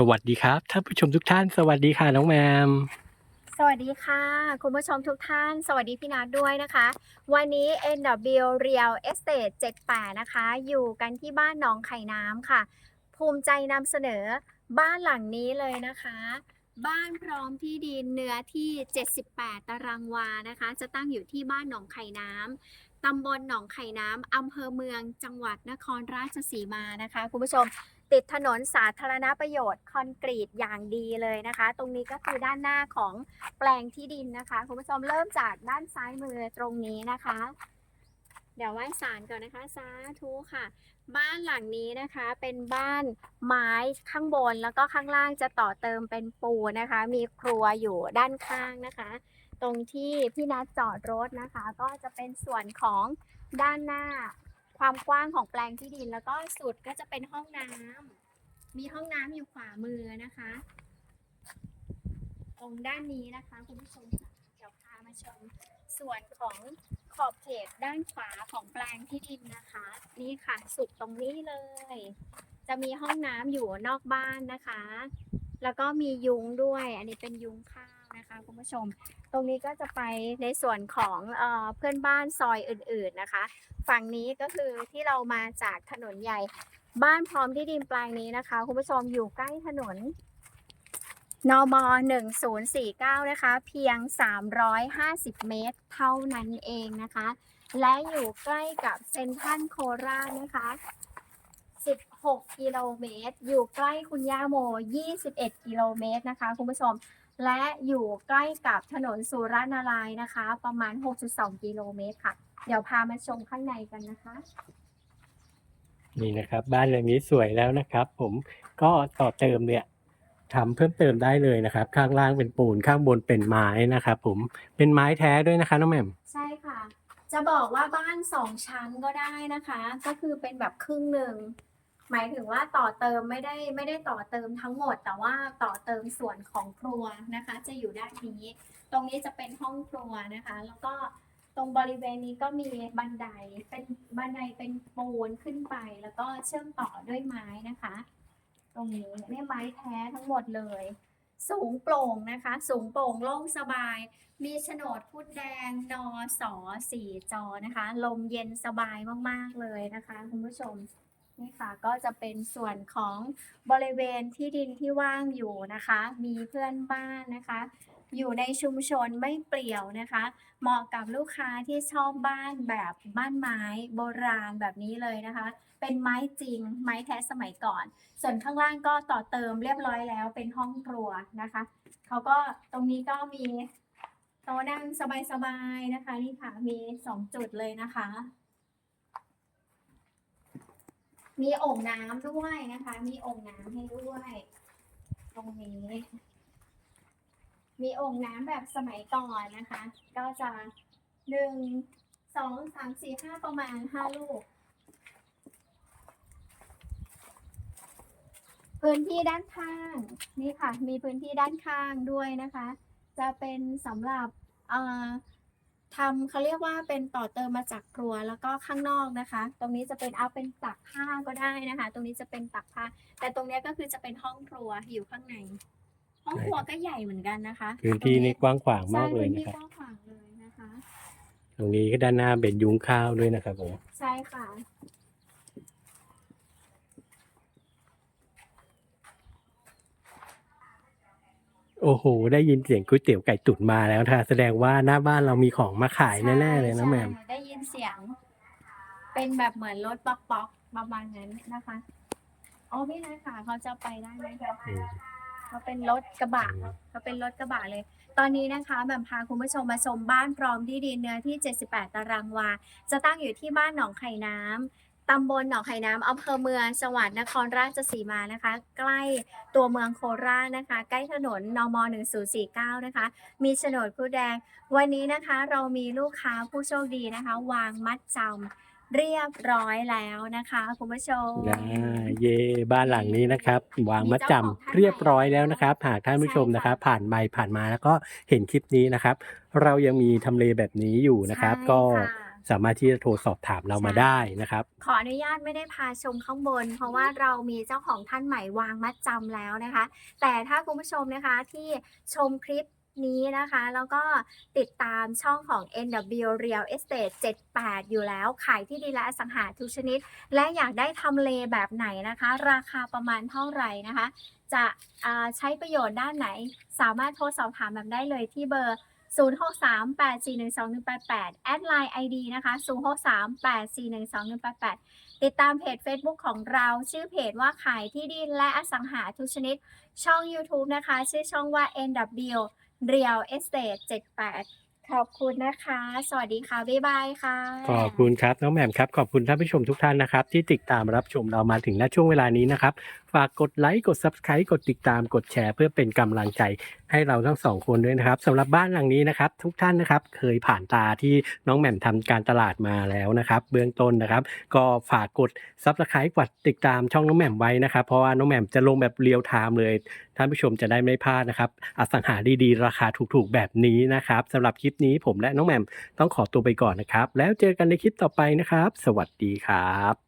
สวัสดีครับท่านผู้ชมทุกท่าน สวัสดีค่ะน้องแมม สวัสดีค่ะ คุณผู้ชมทุกท่าน สวัสดีพี่นัทด้วยนะคะ วันนี้ NW Real Estate 78 นะคะ อยู่กันที่บ้านหนองไข่น้ำค่ะ ภูมิใจนำเสนอบ้านหลังนี้เลยนะคะ บ้านพร้อมที่ดินเนื้อที่ 78 ตารางวานะคะ จะตั้งอยู่ที่บ้านหนองไข่น้ำตำบลหนองไข่น้ำอำเภอเมืองจังหวัดนครราชสีมานะคะ คุณผู้ชม ติดถนนสาธารณประโยชน์คอนกรีตอย่างดีเลยนะคะ ตรงนี้ก็คือด้านหน้าของแปลงที่ดินนะคะคุณผู้ชมเริ่มจากด้านซ้ายมือตรงนี้นะคะ เดี๋ยวไหว้สารก่อนนะคะสาธุค่ะ บ้านหลังนี้นะคะเป็นบ้านไม้ข้างบนแล้วก็ข้างล่างจะต่อเติมเป็นปูนนะคะ มีครัวอยู่ด้านข้างนะคะ ตรงที่พี่นัดจอดรถนะคะ ก็จะเป็นส่วนของด้านหน้า ความกว้างของแปลงที่ดินแล้วก็สุดก็จะเป็นห้องน้ำมีห้องน้ำอยู่ขวามือนะคะ ตรงด้านนี้นะคะคุณผู้ชมค่ะเดี๋ยวพามาชมส่วนของขอบเขตด้านขวาของแปลงที่ดินนะคะ นี่ค่ะสุดตรงนี้เลย จะมีห้องน้ำอยู่นอกบ้านนะคะ แล้วก็มียุงด้วย อันนี้เป็นยุงข้าว นะคะคุณผู้ชม ตรงนี้ก็จะไปในส่วนของเออเพื่อนบ้านซอยอื่นๆนะคะ ฝั่งนี้ก็คือที่เรามาจากถนนใหญ่บ้านพร้อมที่ดินแปลงนี้นะคะ คุณผู้ชมอยู่ใกล้ถนนนม1049 นะคะ เพียง 350 เมตร เท่านั้นเองนะคะ และอยู่ใกล้กับเซนทรัลโคราชนะคะ 16 กิโลเมตร อยู่ใกล้คุณย่าโม 21 กิโลเมตรนะคะ คุณผู้ชม และอยู่ใกล้กับถนนสุรนารายณ์นะคะ ประมาณ 6.2 กิโลเมตรค่ะ เดี๋ยวพามาชมข้างในกันนะคะ นี่นะครับ บ้านหลังนี้สวยแล้วนะครับ ผมก็ต่อเติมเนี่ยทำเพิ่มเติมได้เลยนะครับ ข้างล่างเป็นปูนข้างบนเป็นไม้นะครับ ผมเป็นไม้แท้ด้วยนะคะน้องแหม่มใช่ค่ะ จะบอกว่าบ้านสองชั้นก็ได้นะคะ ก็คือเป็นแบบครึ่งหนึ่ง หมายถึงว่าต่อเติมไม่ได้ไม่ได้ต่อเติมทั้งหมด แต่ว่าต่อเติมส่วนของครัวนะคะ จะอยู่ด้านนี้ ตรงนี้จะเป็นห้องครัวนะคะ แล้วก็ตรงบริเวณนี้ก็มีบันไดเป็นบันไดเป็นปูนขึ้นไป แล้วก็เชื่อมต่อด้วยไม้นะคะ ตรงนี้เนี่ยไม้แท้ทั้งหมดเลย สูงโปร่งนะคะ สูงโปร่งโล่งสบาย มีโฉนดพุดแดงนอสอสี่จอนะคะ ลมเย็นสบายมากๆเลยนะคะคุณผู้ชม นี่ค่ะก็จะเป็นส่วนของบริเวณที่ดินที่ว่างอยู่นะคะ มีเพื่อนบ้านนะคะ อยู่ในชุมชนไม่เปลี่ยวนะคะ เหมาะกับลูกค้าที่ชอบบ้านแบบบ้านไม้โบราณแบบนี้เลยนะคะ เป็นไม้จริงไม้แท้สมัยก่อน ส่วนข้างล่างก็ต่อเติมเรียบร้อยแล้วเป็นห้องครัวนะคะเขาก็ตรงนี้ก็มีโต๊ะนั่งสบายๆนะคะนี่ค่ะมีสองจุดเลยนะคะ มีโอ่งน้ำด้วยนะคะ มีโอ่งน้ำให้ด้วย ตรงนี้ มีโอ่งน้ำแบบสมัยก่อนนะคะ ก็จะหนึ่งสองสามสี่ห้าประมาณห้าลูก พื้นที่ด้านข้างนี่ค่ะ มีพื้นที่ด้านข้างด้วยนะคะ จะเป็นสำหรับเอ่อ ทำเขาเรียกว่าเป็นต่อเติมมาจากครัวแล้วก็ข้างนอกนะคะ ตรงนี้จะเป็นเอาเป็นตักผ้าก็ได้นะคะ ตรงนี้จะเป็นตักผ้า แต่ตรงเนี้ยก็คือจะเป็นห้องครัวอยู่ข้างใน ห้องครัวก็ใหญ่เหมือนกันนะคะพื้นที่นี่กว้างขวางใช่มากเลยพื้นนะที่ครับกว้างขวางเลยนะคะ ตรงนี้ก็ด้านหน้าเป็นยุ้งข้าวด้วยนะครับผมใช่ค่ะ โอ้โห ได้ยินเสียงก๋วยเตี๋ยวไก่ตุ๋นมาแล้วค่ะแสดงว่าหน้าบ้านเรามีของมาขายแน่ๆเลยนะแหม่ม ใช่ได้ยินเสียง เป็นแบบเหมือนรถป๊อกป๊อกๆประมาณนั้นนะคะโอ้พี่นายค่ะเขาจะไปได้ไหมคะอืม เขาเป็นรถกระบะเขาเป็นรถกระบะเลย ตอนนี้นะคะแบบพาคุณผู้ชมมาชมบ้านพร้อมที่ดินเนื้อที่ 78 ตารางวา จะตั้งอยู่ที่บ้านหนองไข่น้ำ ตำบลหนองไข่น้ำอำเภอเมืองจังหวัดนครราชสีมานะคะ ใกล้ตัวเมืองโคราชนะคะ ใกล้ถนนนม1049 นะคะ มีโฉนดผู้แดง วันนี้นะคะเรามีลูกค้าผู้โชคดีนะคะ วางมัดจำเรียบร้อยแล้วนะคะคุณผู้ชม นะเย่บ้านหลังนี้นะครับ วางมัดจำมีเจ้าของท่านเรียบร้อยแล้วนะครับ หากท่านผู้ชมใช่ค่ะนะครับ ผ่านไปผ่านมาแล้วก็เห็นคลิปนี้นะครับ เรายังมีทำเลแบบนี้อยู่นะครับ ใช่ก็ ค่ะ สามารถที่จะโทรสอบถามเรามาใช่ได้นะครับ ขออนุญาตไม่ได้พาชมข้างบน เพราะว่าเรามีเจ้าของท่านใหม่วางมัดจำแล้วนะคะ แต่ถ้าคุณผู้ชมนะคะที่ชมคลิปนี้นะคะ แล้วก็ติดตามช่องของ NW Real Estate 78 อยู่แล้ว ขายที่ดินและอสังหาทุกชนิด และอยากได้ทำเลแบบไหนนะคะ ราคาประมาณเท่าไหร่นะคะ จะอ่าใช้ประโยชน์ด้านไหน สามารถโทรสอบถามแบบได้เลยที่เบอร์ 0638412188 แอดไลน์ ID นะคะ0638412188 ติดตามเพจ Facebook ของเราชื่อเพจว่าขายที่ดินและอสังหาทุกชนิด ช่อง YouTube นะคะ ชื่อช่องว่า NW Real Estate 78ขอบคุณนะคะ สวัสดีค่ะ บ๊ายบายค่ะ ขอบคุณครับ น้องแหม่มครับ ขอบคุณท่านผู้ชมทุกท่านนะครับ ที่ติดตามรับชมเรามาถึงณช่วงเวลานี้นะครับฝากกดไลค์กด Subscribe กดติดตามกดแชร์ เพื่อเป็นกำลังใจให้เราทั้งสองคนด้วยนะครับสำหรับบ้านหลังนี้นะครับทุกท่านนะครับเคยผ่านตาที่น้องแหม่มทำการตลาดมาแล้วนะครับ เบื้องต้นนะครับ ก็ฝากกด Subscribe กดติดตามช่องน้องแหม่มไว้นะครับ เพราะว่าน้องแหม่มจะลงแบบเรียลไทม์เลยท่านผู้ชมจะได้ไม่พลาดนะครับอสังหาดีๆ ราคาถูกๆแบบนี้นะครับสำหรับคลิปนี้ผมและน้องแหม่มต้องขอตัวไปก่อนนะครับ แล้วเจอกันในคลิปต่อไปนะครับ สวัสดีครับ